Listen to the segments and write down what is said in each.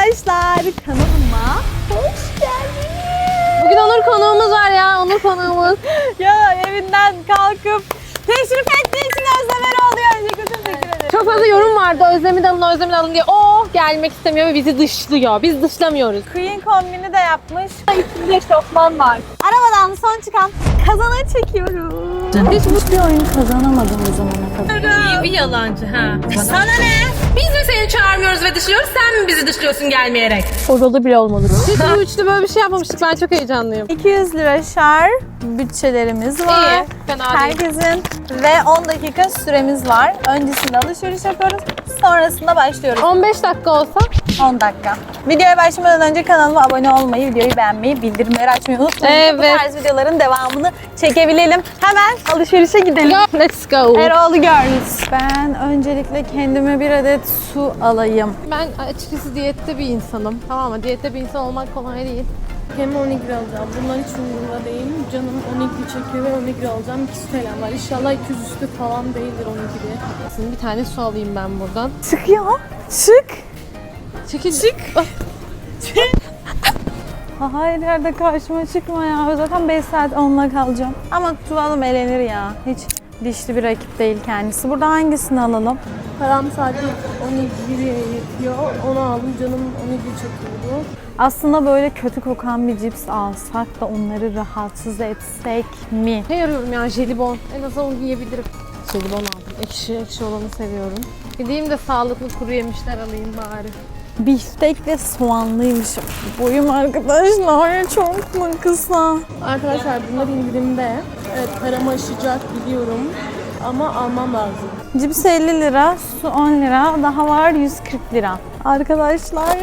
Arkadaşlar kanalıma hoş geldiniz. Bugün Onur konuğumuz var ya. Onur konuğumuz. Ya evinden kalkıp teşrif ettiği için Özlem Eroğlu öncelikle teşekkür ederim. Çok fazla yorum vardı. Özlem'i de alın, Özlem'i de alın diye. O gelmek istemiyor ve bizi dışlıyor. Biz dışlamıyoruz. Queen kombini de yapmış. İçinde şofman var. Arabadan son çıkan kazana çekiyoruz. Hiç hiçbir oyun kazanamadım bu zamana kadar. İyi bir yalancı ha. Sana ne? Biz mi seni çağırmıyoruz ve dışlıyoruz, sen mi bizi dışlıyorsun gelmeyerek? Oralı bile olmadı. Hiç bu üçlü böyle bir şey yapmamıştık. Ben çok heyecanlıyım. 200 lira şar bütçelerimiz var. İyi, fena değil. Herkesin ve 10 dakika süremiz var. Öncesinde alışveriş yapıyoruz. Sonrasında başlıyoruz. 15 dakika olsa 10 dakika. Videoya başlamadan önce kanalıma abone olmayı, videoyu beğenmeyi, bildirimleri açmayı unutmayın. Bu Evet. tarz videoların devamını çekebilelim. Hemen alışverişe gidelim. let's go. Eroğlu Girls. Ben öncelikle kendime bir adet su alayım. Ben açıkçası diyette bir insanım. Tamam mı? Diyette bir insan olmak kolay değil. Hem 12 alacağım. Bundan hiç umurumda değil. Canım 12 çekiyor ve 12 alacağım. 2 TL'm var. İnşallah 200 üstü falan değildir 12'de. Şimdi bir tane su alayım ben buradan. Çık ya. Çık. Çekil. Çık. Ha, Hayır yerde karşıma çıkma ya. Zaten 5 saat onunla kalacağım. Ama Tuvalım elenir ya. Hiç dişli bir rakip değil kendisi. Burada hangisini alalım? Param sadece 12'ye yetiyor. Onu aldım. Canım 12 çekiyordu. Aslında böyle kötü kokan bir cips alsak da onları rahatsız etsek mi? Ne arıyorum ya jelibon. En azından onu yiyebilirim. Jelibon aldım. Ekşi ekşi olanı seviyorum. Gideyim de sağlıklı kuru yemişler alayım bari. Biftek ve soğanlıymış. Boyum arkadaşlar çok mu kısa? Arkadaşlar bunlar indirimde. Evet param aşacak biliyorum. Ama almam lazım. Cips 50 lira, su 10 lira, daha var 140 lira. Arkadaşlar.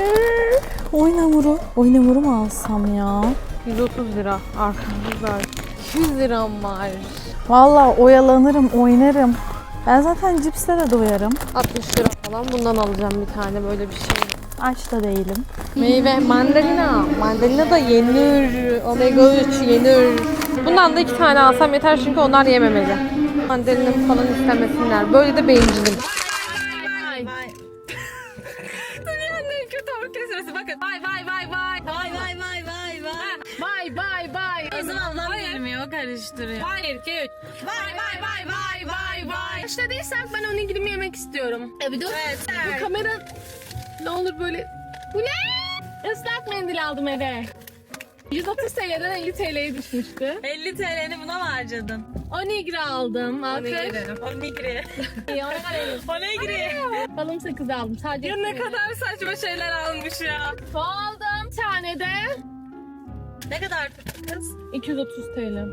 Oyun hamuru mu alsam ya? 130 lira arkadaşlar. 200 liram var. Vallahi oyalanırım, oynarım. Ben zaten cipse de doyarım. 60 lira falan bundan alacağım bir tane böyle bir şey. Aç da değilim. Meyve, mandalina. Mandalina da yenir. Omega 3 yenir. Bundan da iki tane alsam yeter çünkü onlar yememeli. Mandalina falan istemesinler. Böyle de orkestrası bakın. Vay vay vay vay. Vay vay vay vay vay. Vay vay vay. Zaman ablam gelmiyor, karıştırıyor. İki üç. Vay vay vay vay vay vay. İşte değilsek ben onu gidip yemek istiyorum. E bir dur. Evet, Bu kamera ne olur böyle. Bu ne? Islak mendil aldım eve. 130 TL'den 50 TL'ye düşmüştü. 50 TL'ni buna mı harcadın? Onigiri aldım. Alkış. Onigiri. İyi, ona verelim. Onigiri. Balım sakızı aldım. Sadece Ya ne kadar saçma şeyler almış ya. aldım. Tane de Ne kadar kız? 230 TL.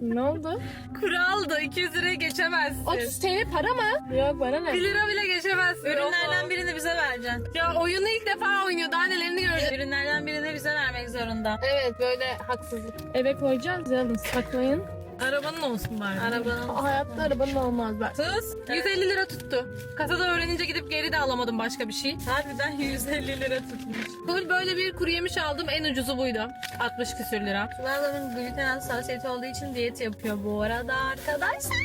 Ne oldu? Kuraldı 200 liraya geçemezsin. 30 TL para mı? Yok bana ne? 1 lira bile geçemezsin. Ürünlerden birini bize vereceksin. Ya oyunu ilk defa oynuyor. Daha nelerini göreceğiz. Ürünlerden birini bize vermek zorunda. Evet böyle haksızlık. Eve koyacağız. Alın saklayın. Arabanın olsun bari. Arabanın. Hayatta arabanın olmaz ben. Sus. 150 lira tuttu. Kasada öğrenince gidip geri de alamadım başka bir şey. Harbiden 150 lira tutmuş. Full böyle bir kuru yemiş aldım. En ucuzu buydu. 60 küsür lira. Tuğla'nın gluten hassasiyeti olduğu için diyet yapıyor bu arada arkadaşlar.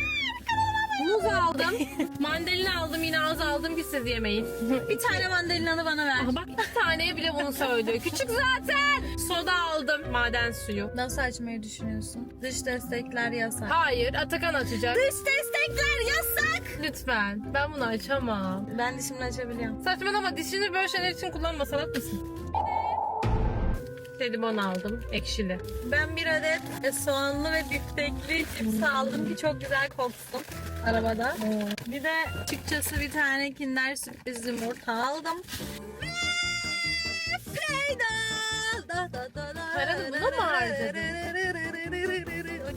Muz aldım. mandalina aldım. Yine az aldım ki siz yemeyin. Bir tane mandalinanı bana ver. Aha bak bir taneye bile bunu söylüyor. Küçük zaten. Soda aldım. Maden suyu. Nasıl açmayı düşünüyorsun? Dış destekler yasak. Hayır Atakan açacak. Dış destekler yasak. Lütfen. Ben bunu açamam. Ben dişimle açabiliyorum. Saçmalama dişini böyle şeyler için kullanma salak mısın? Jelibon aldım. Ekşili. Ben bir adet e, soğanlı ve biftekli cips aldım ki çok güzel koksun arabada. Bir de açıkçası bir tane kinder sürpriz yumurta aldım. Paranı buna mı harcadın?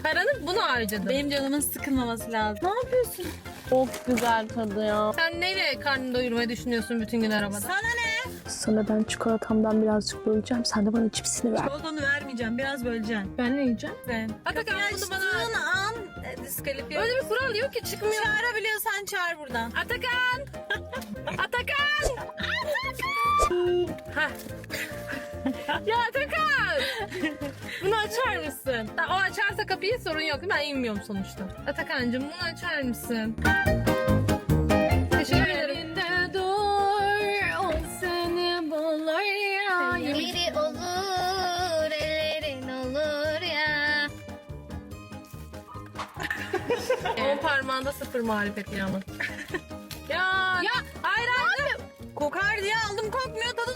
Paranı bunu harcadım. Benim canımın sıkılmaması lazım. Ne yapıyorsun? Çok güzel tadı ya. Sen neyle karnını doyurmayı düşünüyorsun bütün gün arabada? Sana ne? Sana ben çikolatamdan birazcık böleceğim. Sen de bana cipsini ver. Çikolatanı vermeyeceğim. Biraz böleceksin. Ben ne yiyeceğim? Sen. Atakan bunu bana an e, diskalifiye. Öyle bir kural yok ki çıkmıyor. Çağırabiliyorsan çağır buradan. Atakan! Atakan! Hah. ya Atakan! Bunu açar mısın? O açarsa kapıyı sorun yok. Ben inmiyorum sonuçta. Atakan'cığım bunu açar mısın? Teşekkür ederim. Yerinde dur, o seni bulur ya. Biri olur, ellerin olur ya. 10 parmağında sıfır marifet yağmur. ya, ya hayır hayır. Kokar diye aldım kokmuyor tadı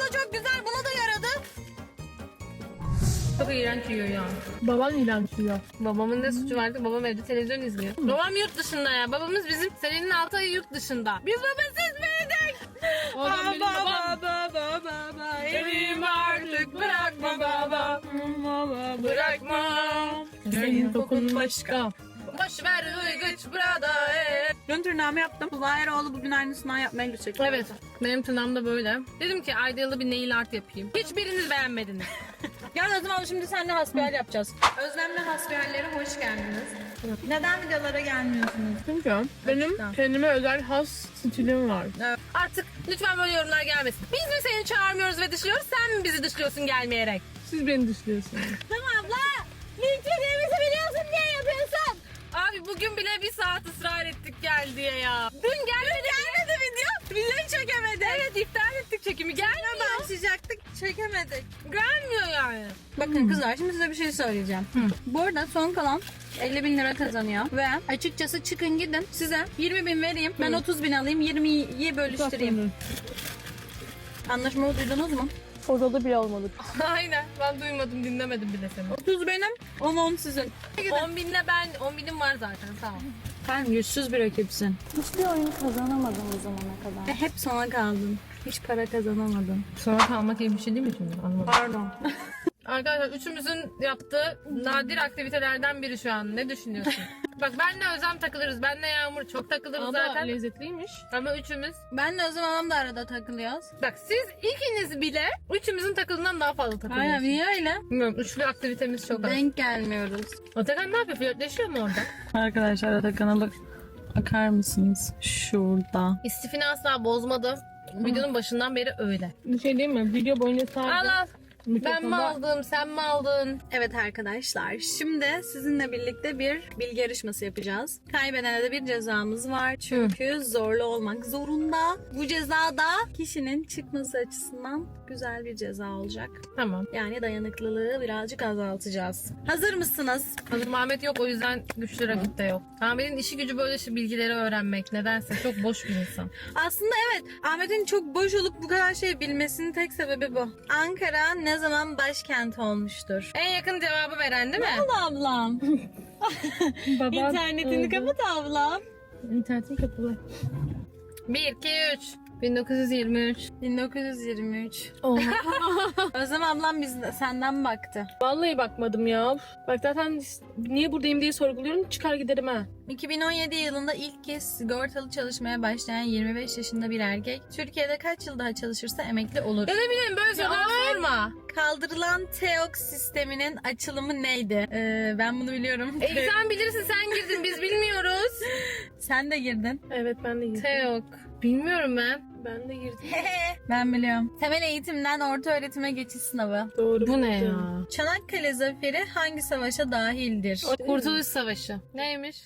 Çok iğrenç yiyor ya. Baban iğrenç yiyor. Babamın ne suçu vardı? Babam evde televizyon izliyor. Babam yurt dışında ya. Babamız bizim senenin 6 ayı yurt dışında. Biz babasız büyüdük. Da benim babam. baba baba. Evim artık bırakma baba. Bırakma. Senin kokun başka. Boş ver uygıç burada. eh. Dün tırnağımı yaptım. Zahiroğlu bugün aynısından yapmaya gidecek. Evet. Benim tırnağım da böyle. Dedim ki ayda yılda bir nail art yapayım. Hiçbiriniz beğenmediniz. Gel o zaman şimdi seninle hasbihal yapacağız. Özlemle hasbihallere hoş geldiniz. Neden videolara gelmiyorsunuz? Çünkü benim kendime özel has stilim var. Artık lütfen böyle yorumlar gelmesin. Biz mi seni çağırmıyoruz ve dışlıyoruz, sen mi bizi dışlıyorsun gelmeyerek? Siz beni dışlıyorsunuz. Tamam abla. Linçlediğimizi biliyorsun diye yapıyorsun. Abi bugün bile bir saat ısrar ettik gel diye ya. Dün gelmedi. gelmedi video. Videoyu çekemedik. Evet iptal ettik çekimi. Gelmiyor. Başlayacaktık, çekemedik. Gelmiyor yani. Bakın kızlar şimdi size bir şey söyleyeceğim. Bu arada son kalan 50 bin lira kazanıyor. Ve açıkçası çıkın gidin size 20 bin vereyim. Ben 30 bin alayım 20'yi bölüştüreyim. Anlaşmayı duydunuz mu? Orada bile olmadık. Aynen. Ben duymadım dinlemedim bile seni. 30 benim 10 10 sizin. 10 binle ben 10 binim var zaten sağ ol. Sen yüzsüz bir rakipsin. Hiçbir oyun kazanamadım bu zamana kadar. Hep sana kaldım. Hiç para kazanamadın. Sonra kalmak iyi bir şey değil mi şimdi? Anlamadım. Pardon. Arkadaşlar üçümüzün yaptığı nadir aktivitelerden biri şu an. Ne düşünüyorsun? Bak benle Özlem takılırız. Benle Yağmur çok takılırız Ama zaten. lezzetliymiş. Ama üçümüz. Benle Özlem Hanım da arada takılıyoruz. Bak siz ikiniz bile üçümüzün takıldığından daha fazla Aynen takılıyorsunuz. niye öyle? Bilmiyorum üçlü aktivitemiz çok az. Denk gelmiyoruz. Atakan ne yapıyor? Flörtleşiyor mu orada? Arkadaşlar Atakan'a bak. Bakar mısınız? Şurada. İstifini asla bozmadı. Videonun başından beri öyle. Bir şey değil mi? Video boyunca sadece Al al. Ben mi aldım, sen mi aldın? Evet arkadaşlar, şimdi sizinle birlikte bir bilgi yarışması yapacağız. Kaybedene de bir cezamız var. Çünkü zorlu olmak zorunda. Bu ceza da kişinin çıkması açısından güzel bir ceza olacak. Tamam. Yani dayanıklılığı birazcık azaltacağız. Hazır mısınız? Hazır Ahmet yok o yüzden güçlü rakip de yok. Ahmet'in işi gücü böyle şu bilgileri öğrenmek. Nedense çok boş bir insan. Aslında evet, Ahmet'in çok boş olup bu kadar şey bilmesinin tek sebebi bu. Ankara ne zaman başkent olmuştur? En yakın cevabı veren değil mi? ablam. Baba İnternetini öldü. kapat ablam. İnternetin kapalı. 1, 2, 3. 1923. 1923. Özlem ablam biz senden baktı. Vallahi bakmadım ya. Bak zaten niye buradayım diye sorguluyorum. Çıkar giderim ha. 2017 yılında ilk kez sigortalı çalışmaya başlayan 25 yaşında bir erkek Türkiye'de kaç yıl daha çalışırsa emekli olur? Ya ne bileyim böyle sorular sorma. Kaldırılan TEOX sisteminin açılımı neydi? Ee, ben bunu biliyorum. E, sen bilirsin sen girdin biz bilmiyoruz. Sen de girdin. Evet ben de girdim. Teok. Bilmiyorum ben. Ben de girdim. ben biliyorum. Temel eğitimden orta öğretime geçiş sınavı. Doğru. Bu ne ya? Çanakkale Zaferi hangi savaşa dahildir? Kurtuluş Savaşı. Neymiş?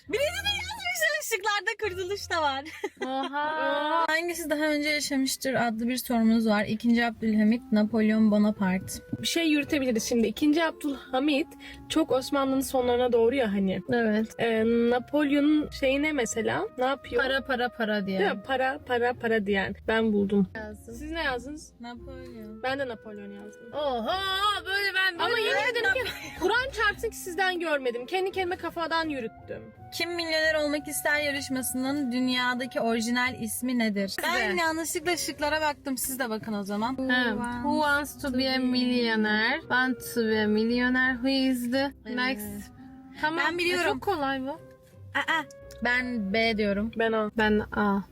Işıklarda kurtuluş da var. Oha. Hangisi daha önce yaşamıştır adlı bir sorumuz var. İkinci Abdülhamit, Napolyon Bonaparte. Bir şey yürütebiliriz şimdi. İkinci Abdülhamit çok Osmanlı'nın sonlarına doğru ya hani. Evet. Ee, Napolyon'un şeyi ne mesela? Ne yapıyor? Para para para diye. Değil mi? Para para para diyen. Ben buldum. Yazdım. Siz ne yazdınız? Napolyon. Ben de Napolyon yazdım. Oha böyle ben böyle Ama ederim ki Kur'an çarpsın ki sizden görmedim. Kendi kendime kafadan yürüttüm. Kim Milyoner Olmak İster yarışmasının dünyadaki orijinal ismi nedir? Ben yanlışlıkla şıklara baktım. Siz de bakın o zaman. Ha, Who wants to be a millionaire? Want to be a millionaire? Who is the next? Tamam. Ben biliyorum. E, çok kolay bu. Aa, ben B diyorum. Ben o. Ben A.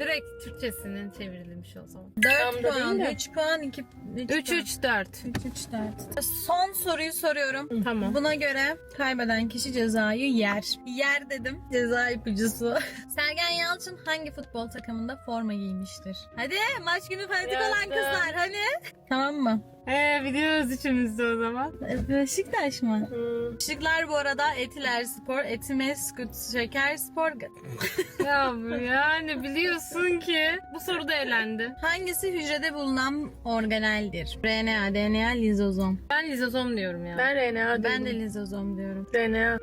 Direkt Türkçesinin çevrilmiş o zaman. 4 Tam da puan, değil de. 3 puan, 2 3 3 4. 3 3 4. Son soruyu soruyorum. Tamam. Buna göre kaybeden kişi cezayı yer. Yer dedim. Ceza ipucusu. Sergen Yalçın hangi futbol takımında forma giymiştir? Hadi maç günü fanatik olan kızlar hani. Tamam mı? Ee biliyoruz içimizde o zaman. Beşiktaş mı? Şıklar bu arada Etiler Spor, Etimeskut Şeker Spor. ya yani biliyorsun ki. Bu soruda elendi. Hangisi hücrede bulunan organeldir? RNA, DNA, lizozom. Ben lizozom diyorum ya. Ben RNA Ben de lizozom diyorum. DNA.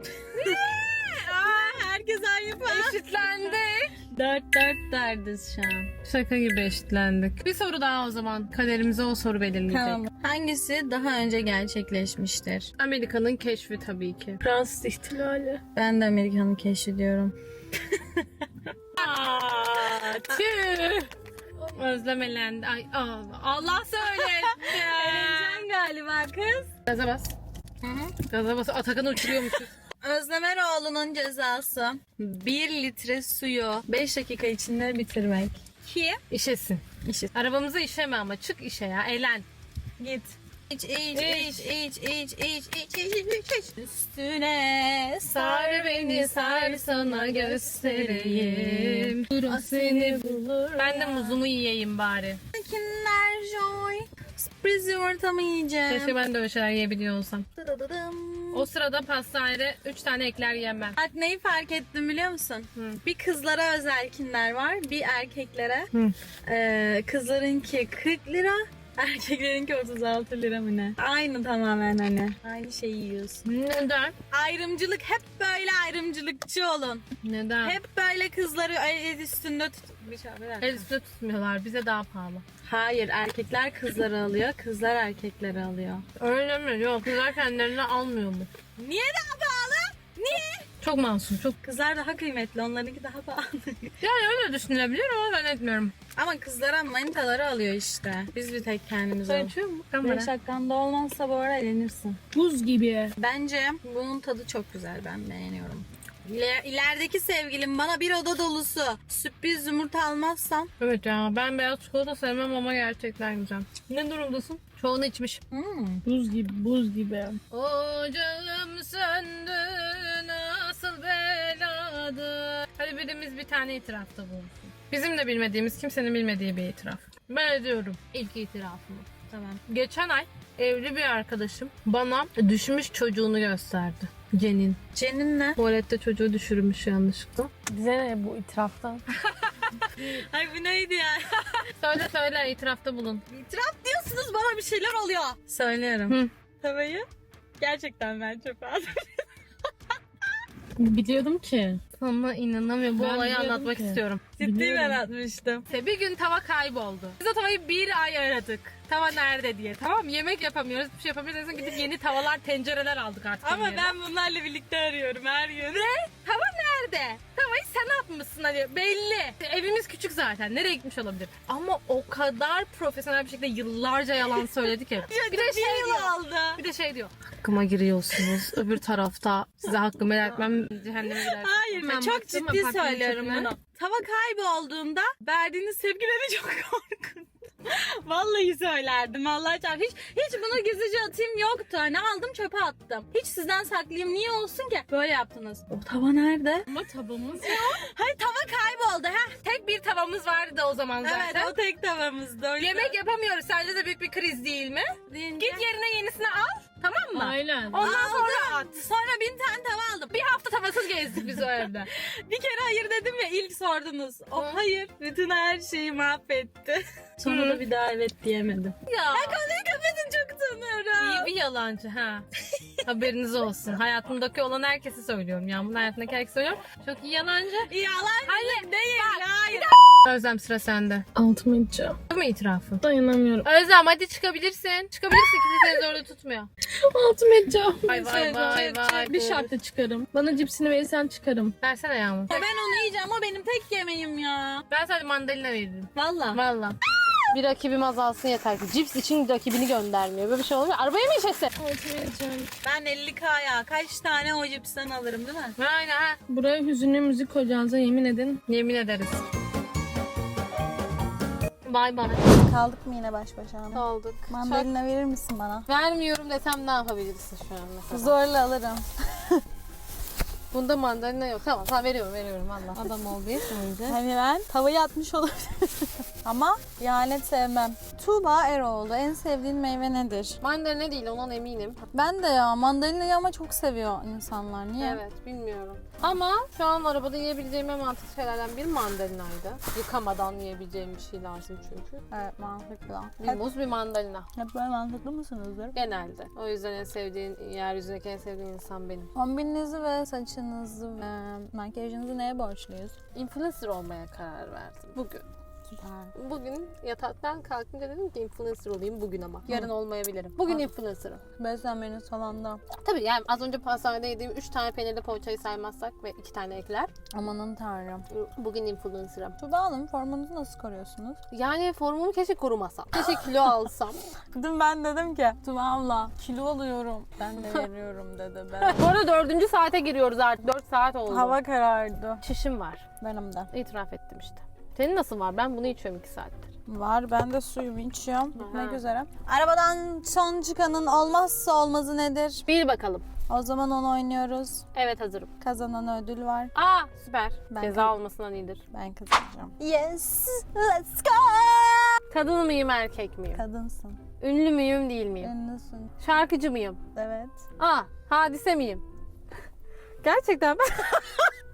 Aa, herkes aynı falan. Eşitlendik. Dört dört derdiz şu an. Şaka gibi eşitlendik. Bir soru daha o zaman. Kaderimize o soru belirleyecek. Tamam. Hangisi daha önce gerçekleşmiştir? Amerika'nın keşfi tabii ki. Fransız ihtilali. Ben de Amerika'nın keşfi diyorum. Aa, tüh. Özlem elendi. Ay aa, Allah söyletti. galiba kız. Gaza bas. Gaza bas. Atakan'ı uçuruyormuşuz. Özlem Eroğlu'nun cezası 1 litre suyu 5 dakika içinde bitirmek. Ki İşesin. İşe. Arabamıza işeme ama. Çık işe ya. Eğlen. git. İç iç İç. iç iç iç iç iç iç iç iç Üstüne Sar beni sar sana göstereyim. Dur seni bulur. Ben de muzumu yiyeyim bari. Kinder Joy. Sürpriz yumurta mı yiyeceğim? Keşke ben de öyle şeyler yiyebiliyor olsam. Dıdıdıdım. O sırada pastanede 3 tane ekler yemem. Bak neyi fark ettim biliyor musun? Hı. Bir kızlara özel kinler var, bir erkeklere. Hı. Ee, kızlarınki 40 lira, erkeklerinki 36 lira mı ne? Aynı tamamen hani. Aynı şeyi yiyorsun. Neden? Ayrımcılık hep böyle ayrımcılıkçı olun. Neden? Hep böyle kızları el üstünde tut. Bir şey- bir dakika. El üstüne tutmuyorlar. Bize daha pahalı. Hayır erkekler kızları alıyor, kızlar erkekleri alıyor. Öyle mi? Yok. Kızlar kendilerini almıyor mu? Niye daha pahalı? Niye? Çok masum. Çok. Kızlar daha kıymetli, onlarınki daha pahalı. Yani öyle düşünülebilir ama ben etmiyorum. Ama kızlara manitaları alıyor işte. Biz bir tek kendimiz Sen alıyoruz. içiyor musun? 5 Kamera. dakikanda olmazsa bu ara elenirsin. Buz gibi. Bence bunun tadı çok güzel. Ben beğeniyorum. İler- İlerideki sevgilim bana bir oda dolusu sürpriz yumurta almazsam Evet ya ben beyaz çikolata sevmem ama gerçekten güzel. Ne durumdasın? Çoğunu içmiş. hmm. Buz gibi, buz gibi. Ocağım söndü beladı. Hadi birimiz bir tane itirafta bulunsun. Bizim de bilmediğimiz kimsenin bilmediği bir itiraf. Ben ediyorum ilk itirafımı. Tamam. Geçen ay evli bir arkadaşım bana düşmüş çocuğunu gösterdi. Cenin. Cenin'le. Tuvalette çocuğu düşürmüş yanlışlıkla. Bize ne bu itiraftan? Ay bu neydi ya? Söyle söyle itirafta bulun. İtiraf diyorsunuz bana bir şeyler oluyor. Söylüyorum. Hı. Tavayı gerçekten ben çöpe attım. Biliyordum ki. Sana inanamıyorum. Bu Ben olayı biliyordum anlatmak ki. istiyorum. Ciddi Biliyorum. ben atmıştım. İşte bir gün tava kayboldu. Biz o tavayı bir ay aradık. Tava nerede diye. Tamam mı? Yemek yapamıyoruz. Bir şey yapamıyoruz. Son Gidip yeni tavalar, tencereler aldık artık. Ama yerine. ben bunlarla birlikte arıyorum her gün. Ne? Tava nerede? Tavayı sen atmışsın hani belli. Evimiz küçük zaten. Nereye gitmiş olabilir? Ama o kadar profesyonel bir şekilde yıllarca yalan söyledi ki. bir de şey diyor. aldı. Bir de şey diyor. Hakkıma giriyorsunuz. Öbür tarafta size hakkımı helal etmem cehenneme gider. Hayır Ben çok ciddi apartmanın söylüyorum çöpüne. bunu. Tava kaybolduğunda verdiğiniz beni çok korkuttu. Vallahi söylerdim Allah çarpı. Hiç, hiç bunu gizlice atayım yoktu. Hani aldım çöpe attım. Hiç sizden saklayayım niye olsun ki? Böyle yaptınız. O tava nerede? Ama tavamız Hayır tava kayboldu. Heh. Tek bir tavamız vardı o zaman zaten. Evet o tek tavamızdı. Yüzden- Yemek yapamıyoruz. Sence de büyük bir kriz değil mi? Deyince- Git yerine yenisini al. Tamam mı? Aynen. Ondan sonra at. Sonra bin tane tava aldım. Bir hafta tavasız gezdik biz o evde. Bir kere hayır dedim ya ilk sordunuz. O hayır bütün her şeyi mahvetti. Sonra da bir daha evet diyemedim. ya. Konuyu kapatın çok utanıyorum. İyi bir yalancı ha. Haberiniz olsun. Hayatımdaki olan herkese söylüyorum. Ya bunun hayatındaki herkese söylüyorum. Çok iyi yalancı. Yalan Hayır. değil. Hayır. Özlem sıra sende. Altıma edeceğim. Bu mu itirafı? Dayanamıyorum. Özlem hadi çıkabilirsin. Çıkabilirsin. Kimse seni zorla tutmuyor. Altıma edeceğim. Vay vay vay vay. Bir şartla çıkarım. Bana cipsini verirsen çıkarım. Versene Yağmur. Ben onu yiyeceğim o benim tek yemeğim ya. Ben sadece mandalina veririm. Valla. Valla. Bir rakibim azalsın yeter ki. Cips için rakibini göndermiyor. Böyle bir şey olmuyor. Arabaya mı edeceğim. Ben 50k'ya kaç tane o cipsten alırım değil mi? Aynen ha. Buraya hüzünlü müzik koyacağınıza yemin edin. Yemin ederiz. Bay bay. Kaldık mı yine baş başa? Olduk. Mandalina verir misin bana? Vermiyorum desem ne yapabilirsin şu an mesela? Zorla alırım. Bunda mandalina yok. Tamam tamam veriyorum veriyorum Allah. Adam ol. Hani ben tavayı atmış olabilirim. Ama ihanet sevmem. Tuğba Eroğlu en sevdiğin meyve nedir? Mandalina değil ondan eminim. Ben de ya mandalinayı ama çok seviyor insanlar. Niye? Evet bilmiyorum. Ama şu an arabada yiyebileceğim en mantıklı şeylerden biri mandalinaydı. Yıkamadan yiyebileceğim bir şey lazım çünkü. Evet mantıklı. Bir Hep, muz bir mandalina. hep böyle mantıklı mısınızdır? Genelde. O yüzden en sevdiğin, yeryüzündeki en sevdiğin insan benim. Kombininizi ve saçınızı ve makyajınızı neye borçluyuz? Influencer olmaya karar verdim. Bugün. Süper. Bugün yataktan kalkınca dedim ki influencer olayım bugün ama. Yarın olmayabilirim. Bugün influencer'ım. Beslenmeniz falan da. Tabii yani az önce pastanede yediğim 3 tane peynirli poğaçayı saymazsak ve 2 tane ekler. Amanın tanrım. Bugün influencer'ım. Tuğba Hanım formunuzu nasıl koruyorsunuz? Yani formumu keşke korumasam. Keşke kilo alsam. Dün ben dedim ki Tuğba abla kilo alıyorum. Ben de veriyorum dedi. Ben. Bu arada dördüncü saate giriyoruz artık. 4 saat oldu. Hava karardı. Şişim var. Benim de. İtiraf ettim işte. Senin nasıl var? Ben bunu içiyorum 2 saattir. Var ben de suyumu içiyorum. Bitmek Aha. üzere. Arabadan son çıkanın olmazsa olmazı nedir? Bir bakalım. O zaman onu oynuyoruz. Evet hazırım. Kazanan ödül var. Aa süper. Ben Ceza olmasından iyidir. Ben kazanacağım. Yes, let's go. Kadın mıyım erkek miyim? Kadınsın. Ünlü müyüm değil miyim? Ünlüsün. Şarkıcı mıyım? Evet. Aa hadise miyim? Gerçekten ben...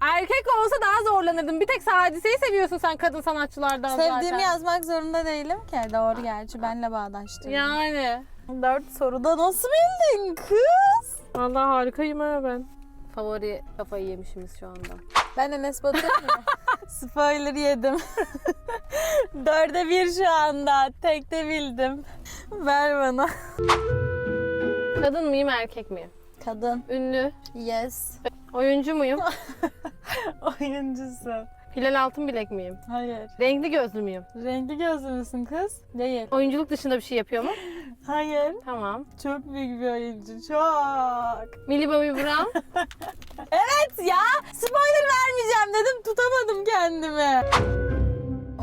Erkek olsa daha zorlanırdım. Bir tek hadiseyi seviyorsun sen kadın sanatçılardan Sevdiğimi zaten. yazmak zorunda değilim ki. Doğru gerçi benle bağdaştırdım. Yani. Dört soruda nasıl bildin kız? Vallahi harikayım ha ben. Favori kafayı yemişimiz şu anda. Ben Enes Batur muyum? Spoiler yedim. Dörde bir şu anda. Tekte bildim. Ver bana. Kadın mıyım erkek miyim? Kadın. Ünlü. Yes. Oyuncu muyum? Oyuncusun. Hilal Altınbilek miyim? Hayır. Renkli gözlü müyüm? Renkli gözlü müsün kız? Değil. Oyunculuk dışında bir şey yapıyor mu? Hayır. Tamam. Çok büyük bir oyuncu. Çok. Millie Bobby Brown. Evet ya. Spoiler vermeyeceğim dedim. Tutamadım kendimi.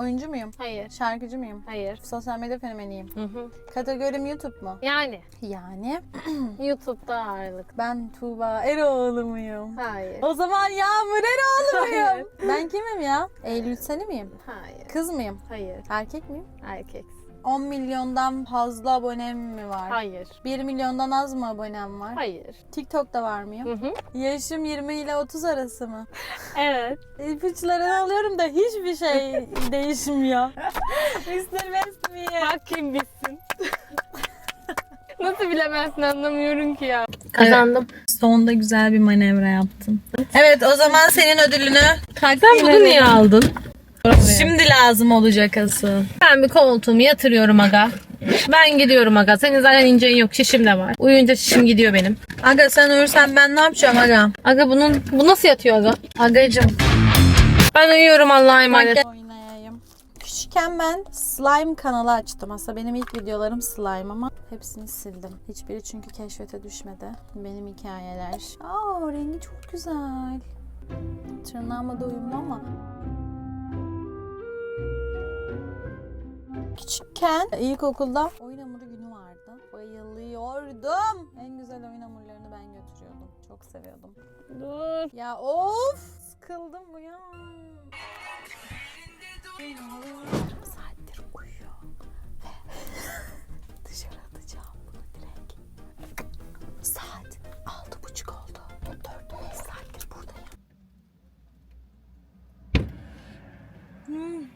Oyuncu muyum? Hayır. Şarkıcı mıyım? Hayır. Sosyal medya fenomeniyim. Hı hı. Kategorim YouTube mu? Yani Yani YouTube'da ağırlık. ben Tuğba Eroğlu muyum? Hayır. O zaman Yağmur Eroğlu muyum? ben kimim ya? Eylül Seni miyim? Hayır. Kız mıyım? Hayır. Erkek miyim? Erkeksin. 10 milyondan fazla abonem mi var? Hayır. 1 milyondan az mı abonem var? Hayır. TikTok'ta var mıyım? Hı hı. Yaşım 20 ile 30 arası mı? Evet. İpuçlarını alıyorum da hiçbir şey değişmiyor. Mr. West miyim? Bak kim bilsin. Nasıl bilemezsin anlamıyorum ki ya. Kazandım. Sonunda güzel bir manevra yaptın. Evet o zaman senin ödülünü Sen bunu niye aldın? Şimdi lazım olacak asıl. Ben bir koltuğumu yatırıyorum aga. Ben gidiyorum aga. Senin zaten incen yok. Şişim de var. Uyuyunca şişim gidiyor benim. Aga sen uyursan ben ne yapacağım aga? Aga bunun bu nasıl yatıyor aga? Agacım. Ben uyuyorum Allah'a emanet. Oynayayım. Küçükken ben slime kanalı açtım. Aslında benim ilk videolarım slime ama hepsini sildim. Hiçbiri çünkü keşfete düşmedi. Benim hikayeler. Aa rengi çok güzel. Tırnağıma da uyumlu ama. Küçükken ilkokulda oyun hamuru günü vardı. Bayılıyordum. En güzel oyun hamurlarını ben götürüyordum. Çok seviyordum. Dur. Ya of! Sıkıldım bu ya. saattir uyuyor ve dışarı atacağım bunu direkt. Saat altı buçuk oldu. Dört beş saattir buradayım.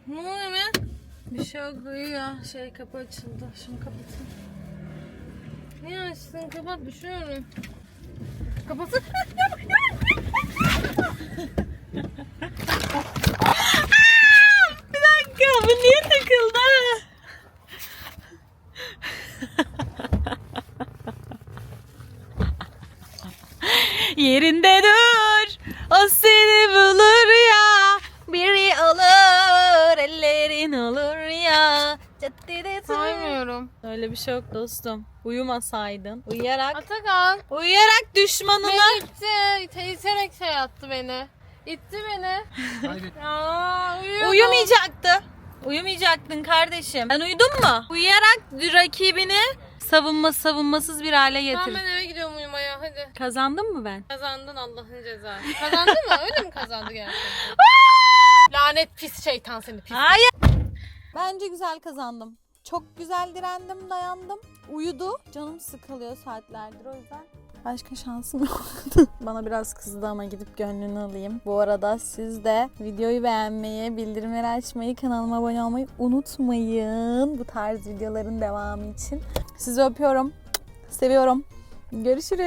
Ne oluyor be? Bir şey yok uyuyor. Şey kapı açıldı. Şunu kapatın. Niye açtın? Kapat düşüyorum. Kapatsın. Bir dakika bu niye takıldı? Yerinde dur, o seni bulur ya. Biri olur, ellerin olur ya. Caddede dur. Saymıyorum. Öyle bir şey yok dostum. Uyumasaydın. Uyuyarak, Atakan. uyuyarak düşmanına. Beni itti. Te- İterek şey attı beni. İtti beni. Aa, uyuyordum. Uyumayacaktı. Uyumayacaktın kardeşim. Sen uyudun mu? Uyuyarak rakibini savunma savunmasız bir hale Tamam getir. ben eve gidiyorum uyumaya. hadi. Kazandım mı ben? Kazandın Allah'ın cezası. Kazandı mı? Öyle mi kazandı gerçekten? Lanet pis şeytan seni pis. Hayır. Bence güzel kazandım. Çok güzel direndim, dayandım. Uyudu. Canım sıkılıyor saatlerdir o yüzden. Başka şansım yok. Bana biraz kızdı ama gidip gönlünü alayım. Bu arada siz de videoyu beğenmeyi, bildirimleri açmayı, kanalıma abone olmayı unutmayın. Bu tarz videoların devamı için. Sizi öpüyorum. Seviyorum. Görüşürüz.